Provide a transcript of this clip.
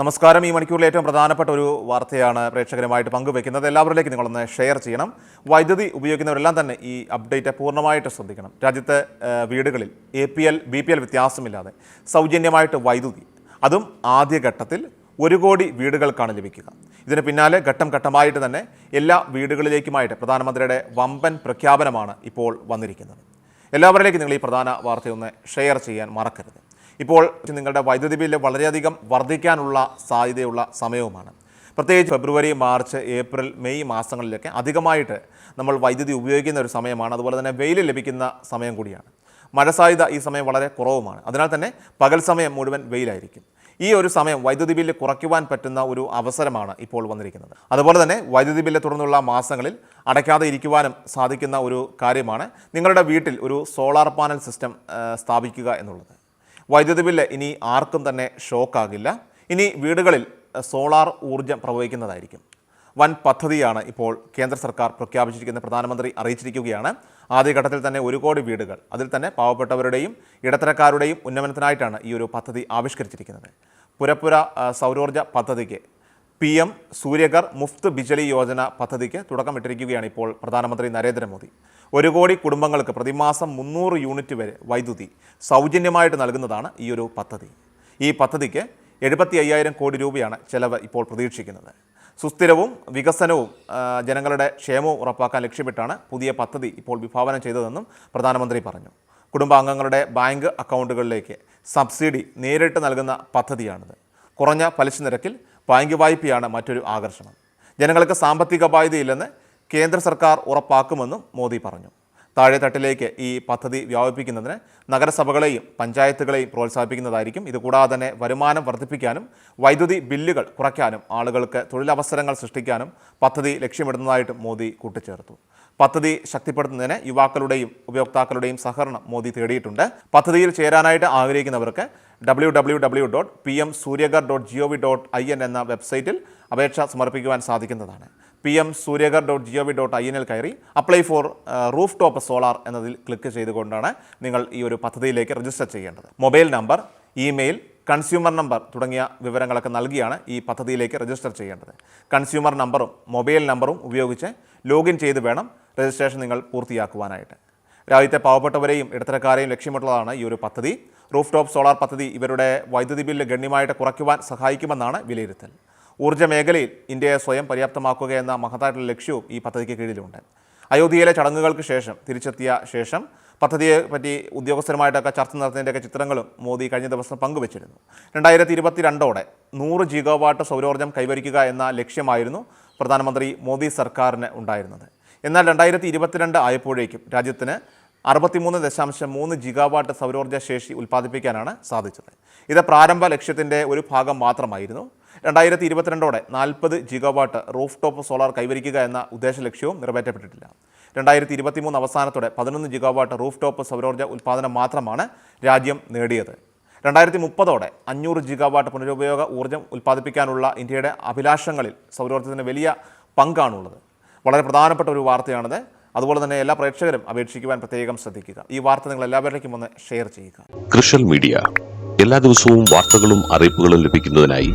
നമസ്കാരം. ഈ മണിക്കൂറിലെ ഏറ്റവും പ്രധാനപ്പെട്ട ഒരു വാർത്തയാണ് പ്രേക്ഷകരുമായിട്ട് പങ്കുവെക്കുന്നത്. എല്ലാവരിലേക്ക് നിങ്ങളൊന്ന് ഷെയർ ചെയ്യണം. വൈദ്യുതി ഉപയോഗിക്കുന്നവരെല്ലാം തന്നെ ഈ അപ്ഡേറ്റ് പൂർണമായിട്ട് ശ്രദ്ധിക്കണം. രാജ്യത്തെ വീടുകളിൽ A P L B P L വ്യത്യാസമില്ലാതെ സൗജന്യമായിട്ട് വൈദ്യുതി. അതും ആദ്യഘട്ടത്തിൽ ഒരു കോടി വീടുകൾക്കാണ് ലഭിക്കുക. ഇതിന് പിന്നാലെ ഘട്ടം ഘട്ടമായിട്ട് തന്നെ എല്ലാ വീടുകളിലേക്കുമായിട്ട് പ്രധാനമന്ത്രിയുടെ വമ്പൻ പ്രഖ്യാപനമാണ് ഇപ്പോൾ വന്നിരിക്കുന്നത്. എല്ലാവരിലേക്കും നിങ്ങൾ ഈ പ്രധാന വാർത്തയൊന്ന് ഷെയർ ചെയ്യാൻ മറക്കരുത്. ഇപ്പോൾ നിങ്ങളുടെ വൈദ്യുതി ബില്ല് വളരെയധികം വർദ്ധിക്കാനുള്ള സാധ്യതയുള്ള സമയവുമാണ്. പ്രത്യേകിച്ച് ഫെബ്രുവരി മാർച്ച് ഏപ്രിൽ മെയ് മാസങ്ങളിലൊക്കെ അധികമായിട്ട് നമ്മൾ വൈദ്യുതി ഉപയോഗിക്കുന്ന ഒരു സമയമാണ്. അതുപോലെ തന്നെ വെയിൽ ലഭിക്കുന്ന സമയം കൂടിയാണ്. മഴ സാധ്യത ഈ സമയം വളരെ കുറവുമാണ്. അതിനാൽ തന്നെ പകൽ സമയം മുഴുവൻ വെയിലായിരിക്കും. ഈ ഒരു സമയം വൈദ്യുതി ബില്ല് കുറയ്ക്കുവാൻ പറ്റുന്ന ഒരു അവസരമാണ് ഇപ്പോൾ വന്നിരിക്കുന്നത്. അതുപോലെ തന്നെ വൈദ്യുതി ബില്ല് തുടർന്നുള്ള മാസങ്ങളിൽ അടയ്ക്കാതെ ഇരിക്കുവാനും സാധിക്കുന്ന ഒരു കാര്യമാണ് നിങ്ങളുടെ വീട്ടിൽ ഒരു സോളാർ പാനൽ സിസ്റ്റം സ്ഥാപിക്കുക എന്നുള്ളത്. വൈദ്യുതി ബില്ല് ഇനി ആർക്കും തന്നെ ഷോക്കാകില്ല. ഇനി വീടുകളിൽ സോളാർ ഊർജം പ്രവഹിക്കുന്നതായിരിക്കും. വൻ പദ്ധതിയാണ് ഇപ്പോൾ കേന്ദ്ര സർക്കാർ പ്രഖ്യാപിച്ചിരിക്കുന്ന പ്രധാനമന്ത്രി അറിയിച്ചിരിക്കുകയാണ്. ആദ്യഘട്ടത്തിൽ തന്നെ ഒരു കോടി വീടുകൾ അതിൽ തന്നെ പാവപ്പെട്ടവരുടെയും ഇടത്തരക്കാരുടെയും ഉന്നമനത്തിനായിട്ടാണ് ഈ ഒരു പദ്ധതി ആവിഷ്കരിച്ചിരിക്കുന്നത്. പുരപ്പുര സൗരോർജ സൗരോർജ പദ്ധതിക്ക് പി എം സൂര്യകർ മുഫ്ത് ബിജലി യോജന പദ്ധതിക്ക് തുടക്കമിട്ടിരിക്കുകയാണ് ഇപ്പോൾ പ്രധാനമന്ത്രി നരേന്ദ്രമോദി. ഒരു കോടി കുടുംബങ്ങൾക്ക് പ്രതിമാസം മുന്നൂറ് യൂണിറ്റ് വരെ വൈദ്യുതി സൗജന്യമായിട്ട് നൽകുന്നതാണ് ഈ ഒരു പദ്ധതി. ഈ പദ്ധതിക്ക് എഴുപത്തി അയ്യായിരം കോടി രൂപയാണ് ചെലവ് ഇപ്പോൾ പ്രതീക്ഷിക്കുന്നത്. സുസ്ഥിരവും വികസനവും ജനങ്ങളുടെ ക്ഷേമവും ഉറപ്പാക്കാൻ ലക്ഷ്യമിട്ടാണ് പുതിയ പദ്ധതി ഇപ്പോൾ വിഭാവനം ചെയ്തതെന്നും പ്രധാനമന്ത്രി പറഞ്ഞു. കുടുംബാംഗങ്ങളുടെ ബാങ്ക് അക്കൗണ്ടുകളിലേക്ക് സബ്സിഡി നേരിട്ട് നൽകുന്ന പദ്ധതിയാണിത്. കുറഞ്ഞ പലിശ നിരക്കിൽ ബാങ്ക് വായ്പയാണ് മറ്റൊരു ആകർഷണം. ജനങ്ങൾക്ക് സാമ്പത്തിക ബാധ്യതയില്ലെന്ന് കേന്ദ്ര സർക്കാർ ഉറപ്പാക്കുമെന്നും മോദി പറഞ്ഞു. താഴെത്തട്ടിലേക്ക് ഈ പദ്ധതി വ്യാപിപ്പിക്കുന്നതിന് നഗരസഭകളെയും പഞ്ചായത്തുകളെയും പ്രോത്സാഹിപ്പിക്കുന്നതായിരിക്കും. ഇതുകൂടാതെ തന്നെ വരുമാനം വർദ്ധിപ്പിക്കാനും വൈദ്യുതി ബില്ലുകൾ കുറയ്ക്കാനും ആളുകൾക്ക് തൊഴിലവസരങ്ങൾ സൃഷ്ടിക്കാനും പദ്ധതി ലക്ഷ്യമിടുന്നതായിട്ടും മോദി കൂട്ടിച്ചേർത്തു. പദ്ധതി ശക്തിപ്പെടുത്തുന്നതിന് യുവാക്കളുടെയും ഉപയോക്താക്കളുടെയും സഹകരണം മോദി തേടിയിട്ടുണ്ട്. പദ്ധതിയിൽ ചേരാനായിട്ട് ആഗ്രഹിക്കുന്നവർക്ക് W dot P M Suryaghar dot G O V dot I N എന്ന വെബ്സൈറ്റിൽ അപേക്ഷ സമർപ്പിക്കുവാൻ സാധിക്കുന്നതാണ്. P M Suryaghar dot G O V dot I N L കയറി apply for roof top solar എന്നതിൽ ക്ലിക്ക് ചെയ്തുകൊണ്ടാണ് നിങ്ങൾ ഈ ഒരു പദ്ധതിയിലേക്ക് രജിസ്റ്റർ ചെയ്യേണ്ടത്. Mobile number email consumer number തുടങ്ങിയ വിവരങ്ങളൊക്കെ നൽകിയാണ് ഈ പദ്ധതിയിലേക്ക് രജിസ്റ്റർ ചെയ്യേണ്ടത്. കൺസ്യൂമർ നമ്പറും മൊബൈൽ നമ്പറും ഉപയോഗിച്ച് ലോഗിൻ ചെയ്ത് വേണം രജിസ്ട്രേഷൻ നിങ്ങൾ പൂർത്തിയാക്കുവാനായിട്ട്. രാജ്യത്തെ പാവപ്പെട്ടവരെയും ഇടത്തരക്കാരെയും ലക്ഷ്യമിട്ടുള്ളതാണ് ഈ ഒരു പദ്ധതി. റൂഫ് ടോപ്പ് സോളാർ പദ്ധതി ഇവരുടെ വൈദ്യുതി ബില്ല് ഗണ്യമായിട്ട് കുറയ്ക്കുവാൻ സഹായിക്കുമെന്നാണ് വിലയിരുത്തൽ. ഊർജ മേഖലയിൽ ഇന്ത്യയെ സ്വയം പര്യാപ്തമാക്കുക എന്ന മഹത്തായിട്ടുള്ള ലക്ഷ്യവും ഈ പദ്ധതിക്ക് കീഴിലുണ്ട്. അയോധ്യയിലെ ചടങ്ങുകൾക്ക് ശേഷം തിരിച്ചെത്തിയ ശേഷം പദ്ധതിയെ പറ്റി ഉദ്യോഗസ്ഥരുമായിട്ടൊക്കെ ചർച്ച നടത്തുന്നതിന്റെയൊക്കെ ചിത്രങ്ങളും മോദി കഴിഞ്ഞ ദിവസം പങ്കുവച്ചിരുന്നു. രണ്ടായിരത്തി ഇരുപത്തിരണ്ടോടെ നൂറ് ജിഗോവാട്ട് സൗരോർജം കൈവരിക്കുക എന്ന ലക്ഷ്യമായിരുന്നു പ്രധാനമന്ത്രി മോദി സർക്കാരിന് ഉണ്ടായിരുന്നത്. എന്നാൽ രണ്ടായിരത്തി ഇരുപത്തിരണ്ട് ആയപ്പോഴേക്കും രാജ്യത്തിന് അറുപത്തിമൂന്ന് ദശാംശം മൂന്ന് ജിഗാവാട്ട് സൗരോർജ ശേഷി ഉൽപ്പാദിപ്പിക്കാനാണ് സാധിച്ചത്. ഇത് പ്രാരംഭ ലക്ഷ്യത്തിന്റെ ഒരു ഭാഗം മാത്രമായിരുന്നു. രണ്ടായിരത്തി ഇരുപത്തിരണ്ടോടെ നാൽപ്പത് ജിഗോവാട്ട് റൂഫ് ടോപ്പ് സോളാർ കൈവരിക്കുക എന്ന ഉദ്ദേശ ലക്ഷ്യവും നിറവേറ്റപ്പെട്ടിട്ടില്ല. രണ്ടായിരത്തി ഇരുപത്തിമൂന്ന് അവസാനത്തോടെ പതിനൊന്ന് ജിഗോവാട്ട് റൂഫ് ടോപ്പ് സൗരോർജ ഉൽപ്പാദനം മാത്രമാണ് രാജ്യം നേടിയത്. രണ്ടായിരത്തി മുപ്പതോടെ അഞ്ഞൂറ് ജിഗാവാട്ട് പുനരുപയോഗ ഊർജം ഉൽപ്പാദിപ്പിക്കാനുള്ള ഇന്ത്യയുടെ അഭിലാഷങ്ങളിൽ സൗരോർജത്തിന് വലിയ പങ്കാണുള്ളത്. വളരെ പ്രധാനപ്പെട്ട ഒരു വാർത്തയാണിത്. അതുപോലെ തന്നെ എല്ലാ പ്രേക്ഷകരും അപേക്ഷിക്കുവാൻ പ്രത്യേകം ശ്രദ്ധിക്കുക. ഈ വാർത്ത നിങ്ങൾ എല്ലാവരിലേക്കും ഒന്ന് ഷെയർ ചെയ്യുക. കൃഷൽ മീഡിയ. എല്ലാ ദിവസവും വാർത്തകളും അറിയിപ്പുകളും ലഭിക്കുന്നതിനായി